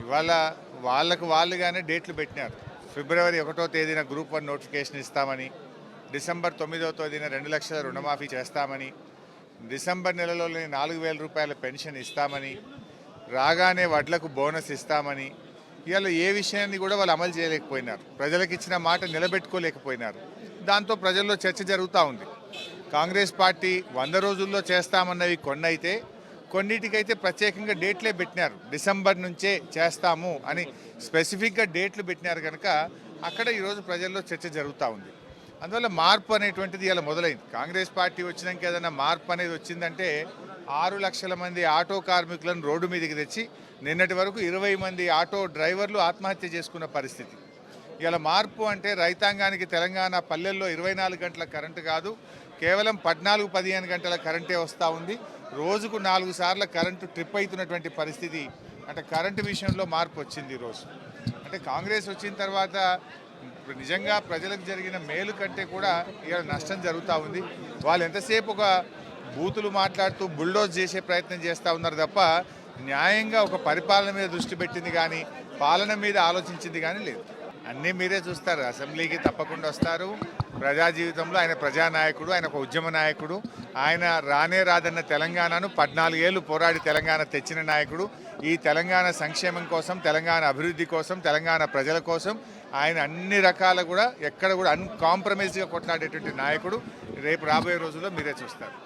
ఇవాళ వాళ్ళకు వాళ్ళుగానే డేట్లు పెట్టినారు. ఫిబ్రవరి ఒకటో తేదీన గ్రూప్ వన్ నోటిఫికేషన్ ఇస్తామని డిసెంబర్ తొమ్మిదో తేదీన రెండు లక్షల రుణమాఫీ చేస్తామని డిసెంబర్ నెలలోనే నాలుగు వేల రూపాయల పెన్షన్ ఇస్తామని రాగానే వడ్లకు బోనస్ ఇస్తామని ఇవాళ ఏ విషయాన్ని కూడా వాళ్ళు అమలు చేయలేకపోయినారు. ప్రజలకు ఇచ్చిన మాట నిలబెట్టుకోలేకపోయినారు. దాంతో ప్రజల్లో చర్చ జరుగుతూ ఉంది. కాంగ్రెస్ పార్టీ వంద రోజుల్లో చేస్తామన్నవి కొన్నైతే కొన్నిటికైతే ప్రత్యేకంగా డేట్లే పెట్టినారు. డిసెంబర్ నుంచే చేస్తాము అని స్పెసిఫిక్గా డేట్లు పెట్టినారు కనుక అక్కడ ఈరోజు ప్రజల్లో చర్చ జరుగుతూ ఉంది. అందువల్ల మార్పు అనేటువంటిది ఇలా మొదలైంది. కాంగ్రెస్ పార్టీ వచ్చినాక ఏదైనా మార్పు అనేది వచ్చిందంటే ఆరు లక్షల మంది ఆటో కార్మికులను రోడ్డు మీదకి తెచ్చి నిన్నటి వరకు ఇరవై మంది ఆటో డ్రైవర్లు ఆత్మహత్య చేసుకున్న పరిస్థితి. ఇలా మార్పు అంటే రైతాంగానికి తెలంగాణ పల్లెల్లో ఇరవై నాలుగు గంటల కరెంటు కాదు కేవలం పద్నాలుగు పదిహేను గంటల కరెంటే వస్తూ ఉంది. రోజుకు నాలుగు సార్లు కరెంటు ట్రిప్ అవుతున్నటువంటి పరిస్థితి అంటే కరెంటు విషయంలో మార్పు వచ్చింది ఈరోజు అంటే కాంగ్రెస్ వచ్చిన తర్వాత నిజంగా ప్రజలకు జరిగిన మేలు కంటే కూడా ఇవాళ నష్టం జరుగుతూ ఉంది. వాళ్ళు ఎంతసేపు ఒక బూతులు మాట్లాడుతూ బుల్డోజ్ చేసే ప్రయత్నం చేస్తూ ఉన్నారు తప్ప న్యాయంగా ఒక పరిపాలన మీద దృష్టి పెట్టింది కానీ పాలన మీద ఆలోచించింది కానీ లేదు. అన్నీ మీరే చూస్తారు. అసెంబ్లీకి తప్పకుండా వస్తారు. ప్రజా జీవితంలో ఆయన ప్రజానాయకుడు ఆయన ఒక ఉద్యమ నాయకుడు. ఆయన రానే రాదన్న తెలంగాణను పద్నాలుగేళ్ళు పోరాడి తెలంగాణ తెచ్చిన నాయకుడు. ఈ తెలంగాణ సంక్షేమం కోసం తెలంగాణ అభివృద్ధి కోసం తెలంగాణ ప్రజల కోసం ఆయన అన్ని రకాల కూడా ఎక్కడ కూడా అన్కాంప్రమైజ్గా కొట్లాడేటువంటి నాయకుడు రేపు రాబోయే రోజుల్లో మీరే చూస్తారు.